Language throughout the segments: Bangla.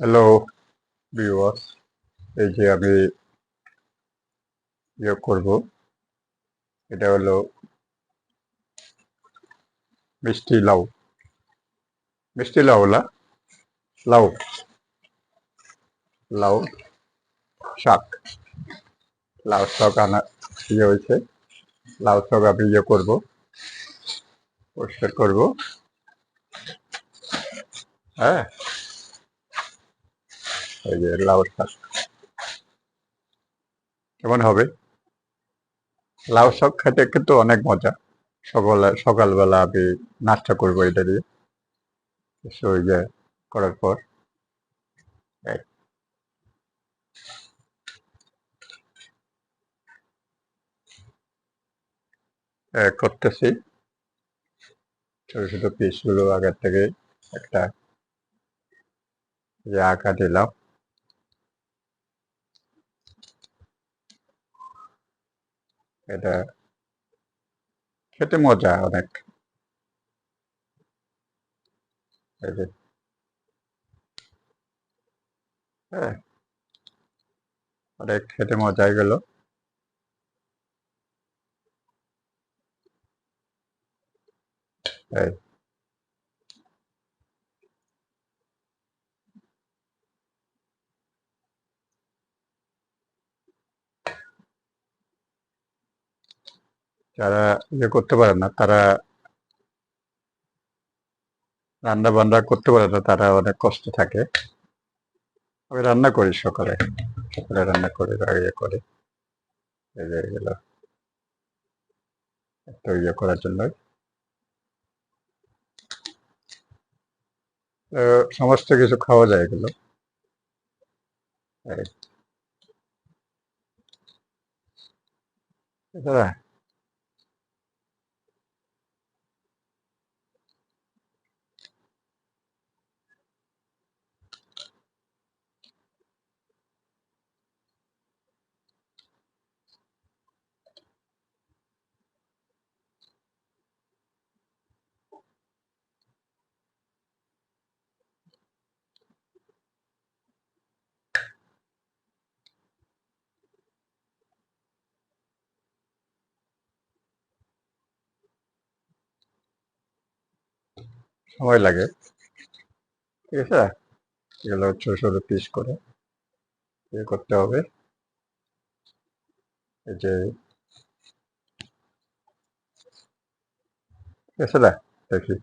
হ্যালো ভিউয়ার্স এই যে আমি ইয়ে করব। এটা হলো মিষ্টি লাউ। মিষ্টি লাউ না, লাউ। লাউ শাক। লাউ শাক আনা ইয়ে হয়েছে। লাউ শাক আমি ইয়ে করব, পরিষ্কার করব। হ্যাঁ? লাউ শাক। কেমন হবে? লাউ শাক খেতে কিন্তু অনেক মজা। সকাল সকালবেলা আমি নাস্তা করব এটা দিয়ে। ওই করার পর। করতেছি। ছোট ছোট পিসগুলো আগের থেকে একটা যে আঁকা দিলাম। এটা খেতে মজা অনেক। হ্যাঁ। অনেক খেতে মজাই গেল। এই। যারা ইয়ে করতে পারে না, তারা রান্না বান্না করতে পারে না, তারা অনেক কষ্ট থাকে। আমি রান্না করি সকালে সকালে রান্না করি ইয়ে করে। এগুলো। একটু ইয়ে করার জন্য সমস্ত কিছু খাওয়া যায় এগুলো। এছাড়া সময় লাগে। ঠিক আছে? এগুলো ছোট ছোট পিস করে ইয়ে করতে হবে। এই যে ঠিক আছে দেখি।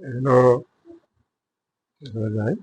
এগুলো হয়ে যায়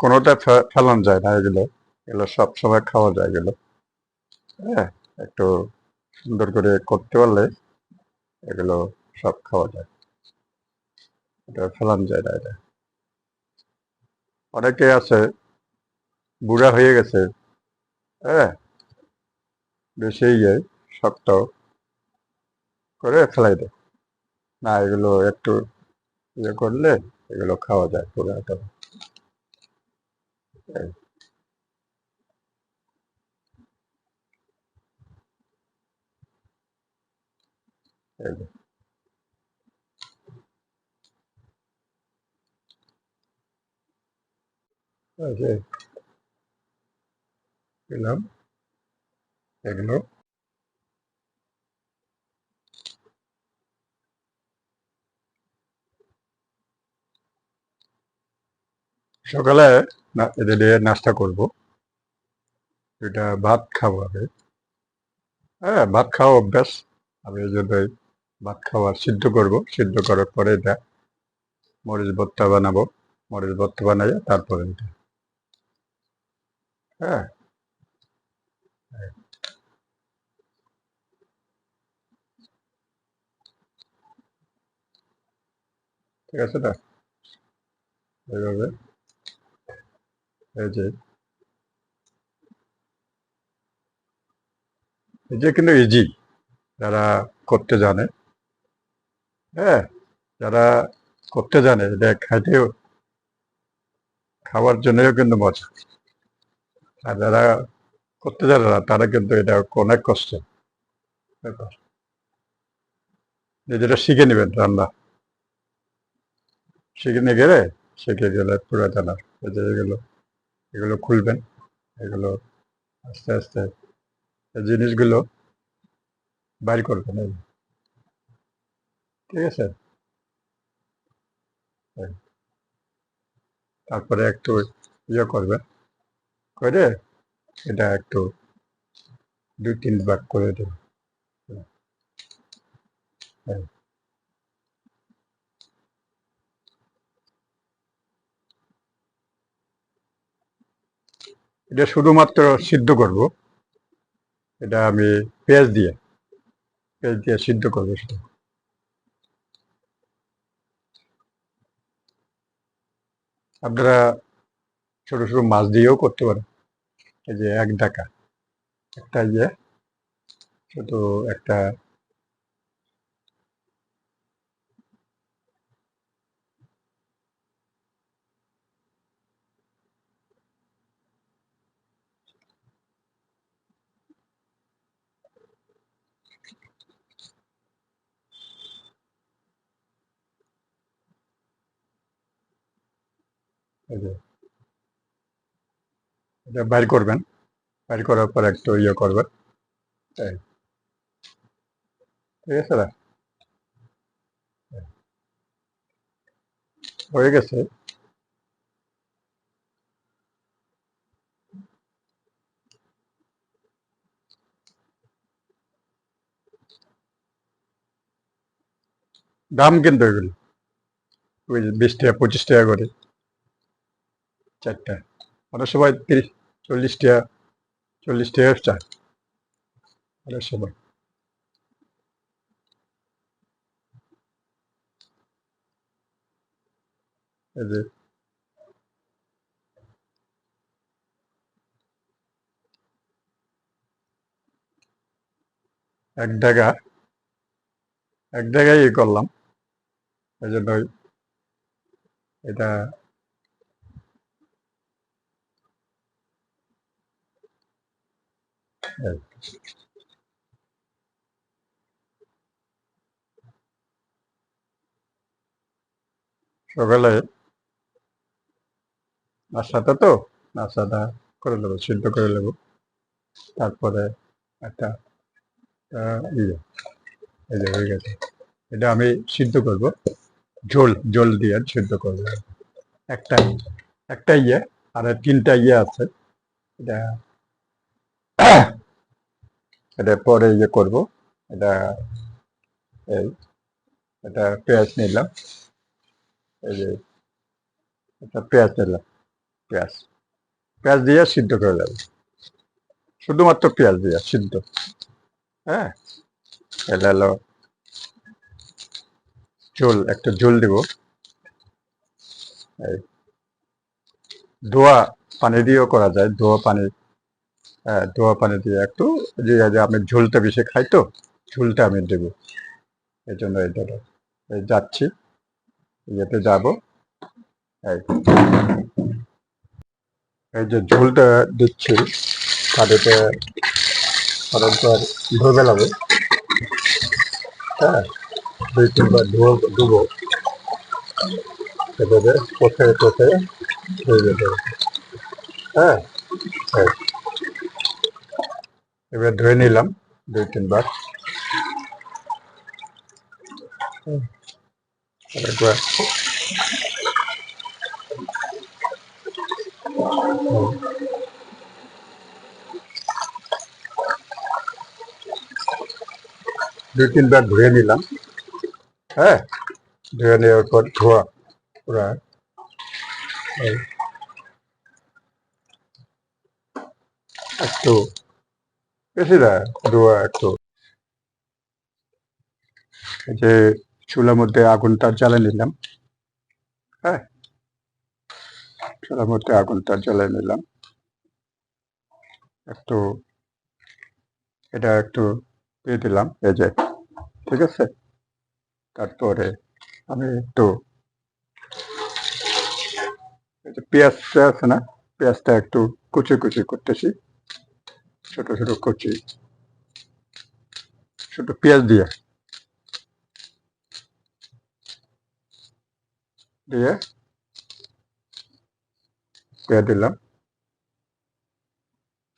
কোনোটা ফেলানো যায় না এগুলো। এগুলো সব সময় খাওয়া যায় এগুলো। হ্যাঁ একটু সুন্দর করে করতে পারলে এগুলো সব খাওয়া যায়। এটা ফেলান যায় না এটা। অনেকে আছে, বুড়া হয়ে গেছে হ্যাঁ বেশি ইয়ে সবটাও করে ফেলাই দেয়। না, এগুলো একটু ইয়ে করলে এগুলো খাওয়া যায় পুরো যে দিলাম এগুলো সকালে এটা নাস্তা করব। এটা ভাত খাব আমি। হ্যাঁ ভাত খাওয়া অভ্যাস। আমি এই জন্যই ভাত খাওয়া সিদ্ধ করব। সিদ্ধ করার পরে এটা মরিচ ভর্তা বানাবো। মরিচ ভর্তা বানাই তারপরে এটা। হ্যাঁ। ঠিক আছে না? এইভাবে। এই এই যে কিন্তু ইজি যারা করতে জানে হ্যাঁ যারা করতে জানে খাইতেও খাওয়ার জন্যও কিন্তু মজা আর যারা করতে জানে না তারা কিন্তু এটা অনেক কষ্ট নিজেরা শিখে নেবেন রান্না শিখে নিয়ে গেলে শিখে গেলে পুরো জানার যে এগুলো খুলবেন, এগুলো আস্তে আস্তে জিনিসগুলো বাইর করবেন, এই ঠিক আছে এই। তারপরে একটু ইয়ে করবেন, করে এটা একটু দুই তিন ভাগ করে দেবেন এই। এটা শুধুমাত্র সিদ্ধ করব। এটা আমি পেঁয়াজ দিয়ে পেঁয়াজ দিয়ে সিদ্ধ করব শুধু আপনারা ছোট ছোট মাছ দিয়েও করতে পারেন। এই যে এক ডাকা একটা ইয়ে শুধু একটা এটা বাইর করবেন। বাইর করার পর একটু ইয়ে করবেন। এই। ঠিক আছে না? হয়ে। গেছে। দাম কিন্তু এগুলো। ওই যে বিশ টাকা, পঁচিশ টাকা করে। চারটা। অনেক সময় তিরিশ, চল্লিশ টাকা চল্লিশ টাকা অনেক সময় এক টাকা এক জায়গায় ইয়ে করলাম। এই জন্যই এটা এই। সকালে নাস্তাটা তো? নাস্তাটা করে নেব, সিদ্ধ করে নেব। তারপরে একটা ইয়ে হয়ে গেছে। এটা আমি সিদ্ধ করব। ঝোল ঝোল দিয়ে সিদ্ধ করব। একটা একটা ইয়ে আর তিনটা ইয়ে আছে। এটা এটা পরে ইয়ে করব। এটা এই, এটা পেঁয়াজ নিলাম। এই যে, এটা পেঁয়াজ নিলাম, পেঁয়াজ। পেঁয়াজ দিয়ে সিদ্ধ করে দেবো। শুধুমাত্র পেঁয়াজ দিয়ে সিদ্ধ। হ্যাঁ? এটা হলো ঝোল, একটা ঝোল দিব। এই, ধোয়া পানি দিয়েও করা যায়, ধোয়া পানি ধোয়া পানি দিয়ে একটু যে আমি ঝোলটা বেশি খাই তো, ঝোলটা আমি দেবো এই জন্য এটা এই যাচ্ছি, ইয়েতে যাব এই এই যে ঝোলটা দিচ্ছি, তাদেরকে অনেকবার ধোবে লাগে হ্যাঁ দুই তিনবার ধুয়ো ধুবো এভাবে কোথে কোথে ধুয়ে যেতে হবে। হ্যাঁ এই। এবার ধুয়ে নিলাম দুই, তিনবার। দুই, তিনবার ধুয়ে নিলাম। হ্যাঁ ধুয়ে নেওয়ার পর ধোয়া পুরা। একটু বেশি না ধোয়া একটু যে চুলার মধ্যে আগুনটা জ্বালিয়ে নিলাম হ্যাঁ চুলার মধ্যে আগুনটা জ্বালিয়ে নিলাম একটু এটা একটু দিয়ে দিলাম এই যে ঠিক আছে তারপরে আমি একটু পেঁয়াজটা আছে না পেঁয়াজটা একটু কুচি কুচি করতেছি ছোট ছোট কুচি। ছোট পেঁয়াজ দিয়ে। দিয়ে দিয়ে দিলাম।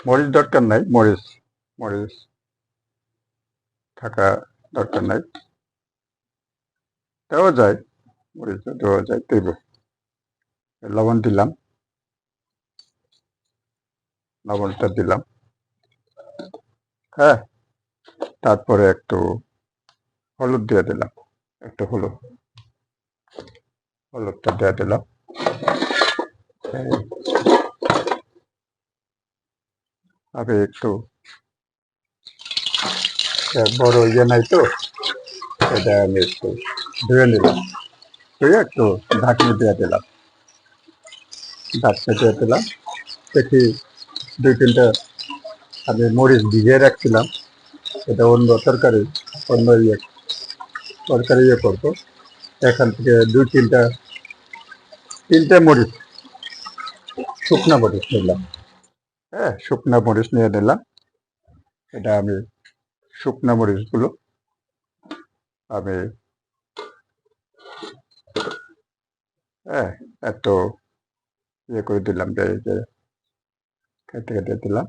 মরিচ দরকার নাই, মরিচ মরিচ থাকা দরকার নাই। দেওয়া যায় মরিচ দেওয়া যায়, দেব। লবণ দিলাম। লবণটা দিলাম। হ্যাঁ। তারপরে একটু হলুদ দিয়ে দিলাম। একটু হলুদ। হলুদটা দিয়ে দিলাম। আমি একটু বড় ইয়ে নাই তো, এটা আমি একটু ধুয়ে নিলাম। ধুয়ে একটু ঢাকনি দিয়ে দিলাম। ঢাকনি দিয়ে দিলাম। দেখি দুই তিনটা আমি মরিচ ভিজিয়ে রাখছিলাম। এটা অন্য তরকারি, অন্য ইয়ে তরকারি ইয়ে করব। এখান থেকে দুই তিনটা, তিনটে মরিচ, শুকনা মরিচ নিলাম। হ্যাঁ শুকনা মরিচ নিয়ে নিলাম। এটা আমি শুকনা মরিচগুলো আমি হ্যাঁ এত ইয়ে করে দিলাম যে খেতে কেটে দিলাম।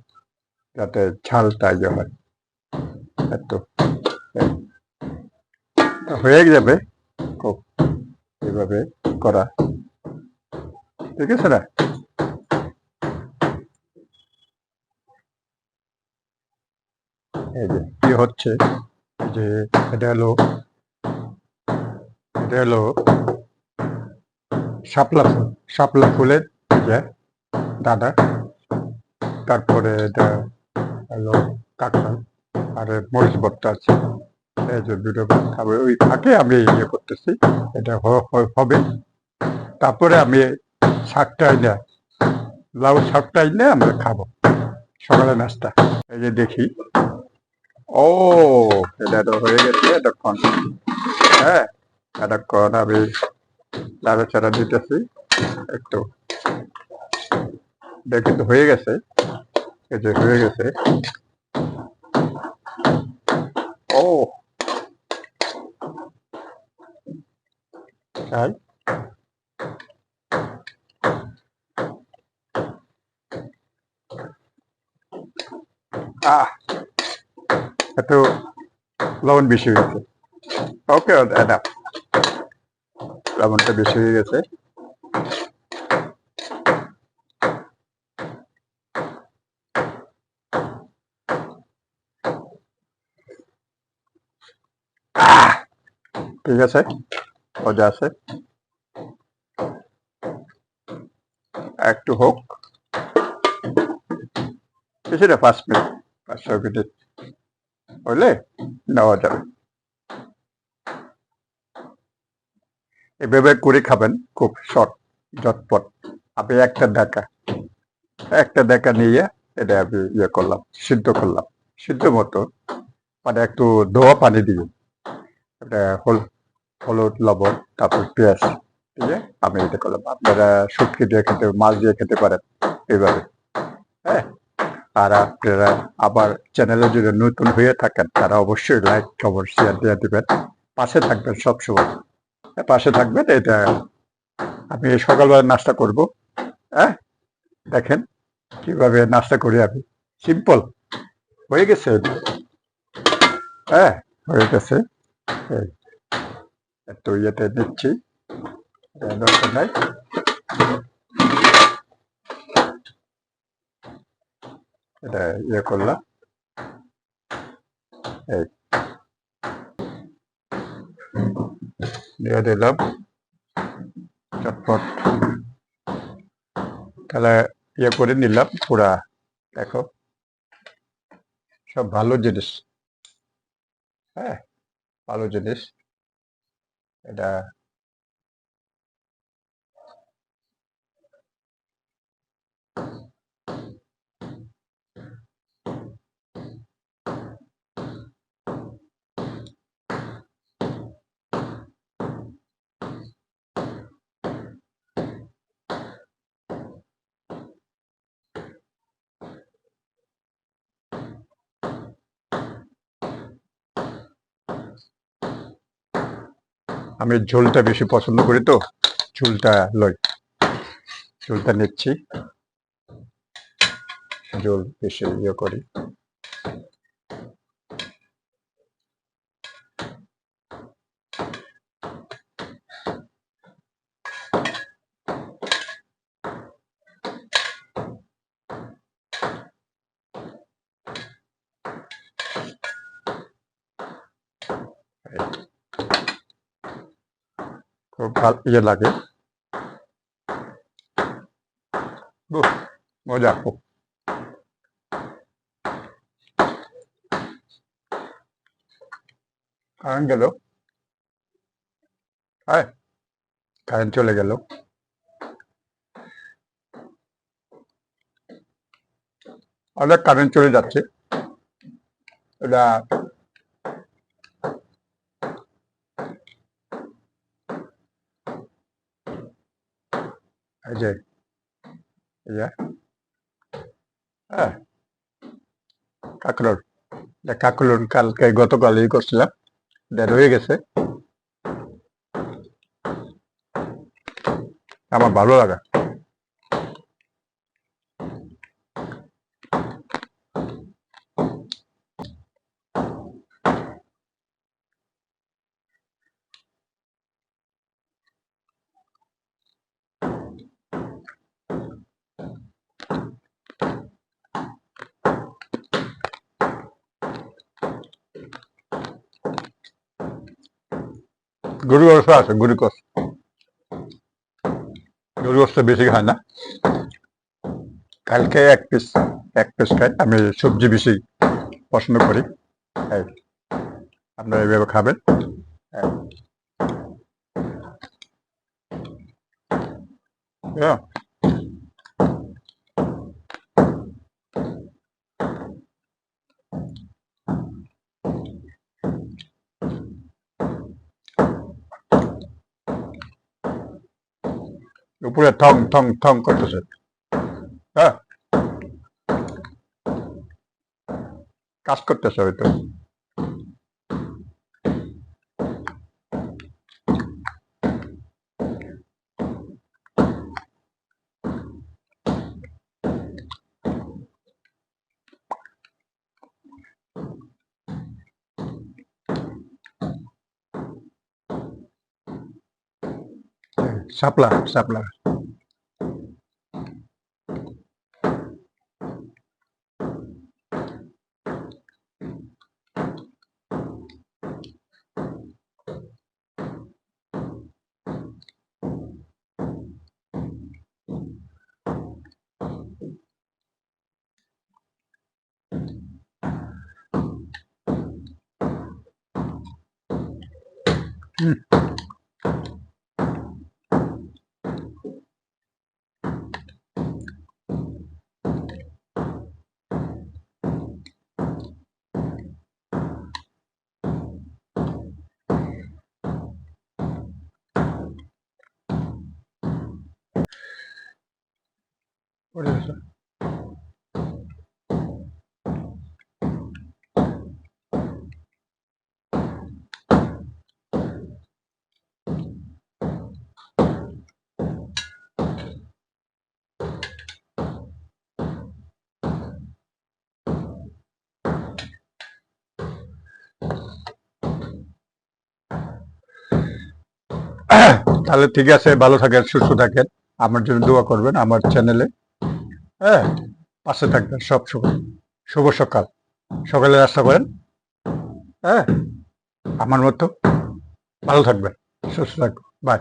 যাতে ঝালটা ইয়ে হয়। এত। হয়ে যাবে। খুব এইভাবে করা। ঠিক আছে না? এই যে, কি হচ্ছে? যে, এটা হলো এটা হলো শাপলা ফুল। শাপলা ফুলের যে দাদা। তারপরে এটা হলো কাঁকড়াল আর, মরিচ ভর্তা আছে। এই যে দুটো খাবে, ওই ফাঁকে আমি ইয়ে করতেছি, এটা হবে। তারপরে আমি শাকটা এনে, লাউ শাকটা এনে আমরা খাব। সকালে নাস্তা। এই যে দেখি। ও, এটা তো হয়ে গেছে, এতক্ষণ। হ্যাঁ এতক্ষণ আমি লাড়াচাড়া দিতেছি, একটু। দেখি তো হয়ে গেছে। যে হয়ে গেছে। ও। তাই আহ একটু লবণ বেশি হয়েছে ওকে এটা লবণটা বেশি হয়ে গেছে। ঠিক আছে? মজা আছে। একটু হোক। না, পাঁচ মিনিট, পাঁচ ছয় মিনিট হলে নেওয়া যাবে। এভাবে করে খাবেন, খুব শর্ট, ঝটপট। আমি একটা দেখা একটা দেখা নিয়ে এটা আমি ইয়ে করলাম, সিদ্ধ করলাম। সিদ্ধ মতো মানে একটু ধোয়া পানি দিয়ে এটা হল হলুদ লবণ তারপর পেঁয়াজ দিয়ে আমি এটা করলাম আপনারা শুটকি দিয়ে খেতে মাছ দিয়ে খেতে পারেন এইভাবে হ্যাঁ? আর আপনারা আবার চ্যানেলে যদি নতুন হয়ে থাকেন তারা অবশ্যই লাইক খবর শেয়ার দিয়ে দিবেন। পাশে থাকবেন সবসময় হ্যাঁ, পাশে থাকবেন এটা আমি সকালবেলা নাস্তা করব হ্যাঁ? দেখেন কীভাবে নাস্তা করি আমি সিম্পল হয়ে গেছে। হ্যাঁ? হয়ে গেছে একটু ইয়েতে দিচ্ছি। নাই। এটা ইয়ে করলাম। এই। দিয়ে দিলাম। চটপট। তাহলে ইয়ে করে নিলাম পুরা। দেখো। সব ভালো জিনিস। হ্যাঁ ভালো জিনিস। এটা আমি ঝোলটা বেশি পছন্দ করি তো। ঝোলটা লই। ঝোলটা নিচ্ছি। ঝোল বেশি ইয়ে করি। ভালো ইয়ে লাগে। মজা। খুব কারেন্ট গেল। হ্যাঁ কারেন্ট চলে গেল। অনেক কারেন্ট চলে যাচ্ছে। এটা এই যে হ্যাঁ কাকরোল এটা কাকরোল কালকে গতকাল ই করছিলাম। এটা রয়ে গেছে। আমার ভালো লাগা। গরু আছে গরু গোস্ত গরু বেশি খায় না। কালকে এক পিস এক পিস খাই, আমি সবজি বেশি পছন্দ করি। আপনারা এইভাবে খাবেন। হ্যাঁ। উপরে থং থং থং করতেছে। হ্যাঁ? কাজ করতেছে হয়তো। শাপলা শাপলা Por eso. তাহলে ঠিক আছে, ভালো থাকেন, সুস্থ থাকেন। আমার জন্য দোয়া করবেন আমার চ্যানেলে। হ্যাঁ পাশে থাকবেন সব সময়। শুভ সকাল। সকালে রাস্তা করেন। হ্যাঁ আমার মতো। ভালো থাকবেন। সুস্থ থাকবেন। বাই